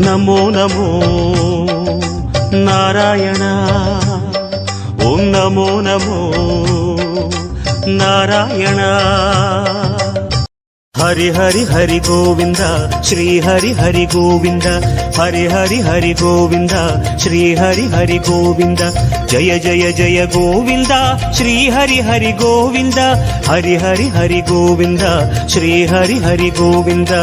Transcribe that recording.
Namo Namo Narayana Om Namo Namo Narayana Hari Hari Hari Govind Sri Hari Hari Govind Hari Hari Hari Govind Sri Hari Hari Govind Jaya Jaya Jaya Govind Sri Hari Hari Govind Hari Hari Hari Govind Sri Hari Hari Govind